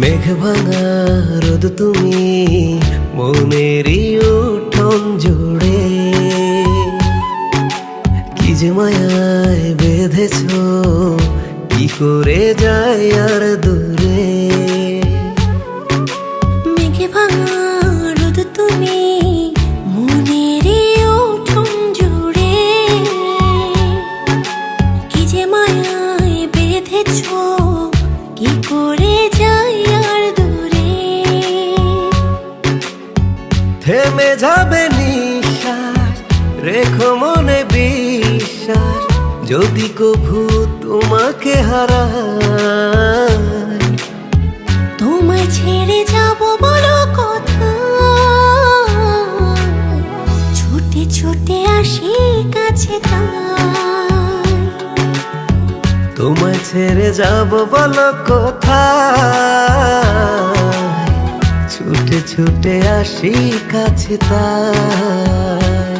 মেঘ তুমি মনেরই উঠন জোড়ে। কি যে মায়ায় বেঁধেছ কি করে যায় আর দূরে? কি করে যাই আর দূরে? থেমে যাবে নিঃশ্বাস রেখো মনে বিশ্বাস যদি কভু তোমাকে হারাই। তোমায় ছেড়ে যাব বলো কথা ছুটে ছুটে আসি কাছে ছেড়ে যাব বলো কোথায়? ছুটে ছুটে আসি কাছে তাই।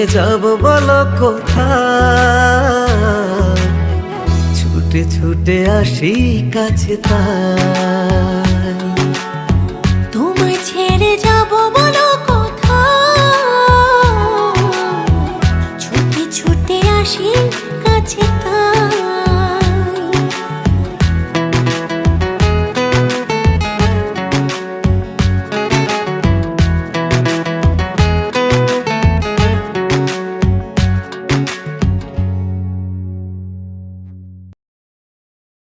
ছেড়ে যাব বলো কোথায়? ছুটে ছুটে আসি কাছে তাই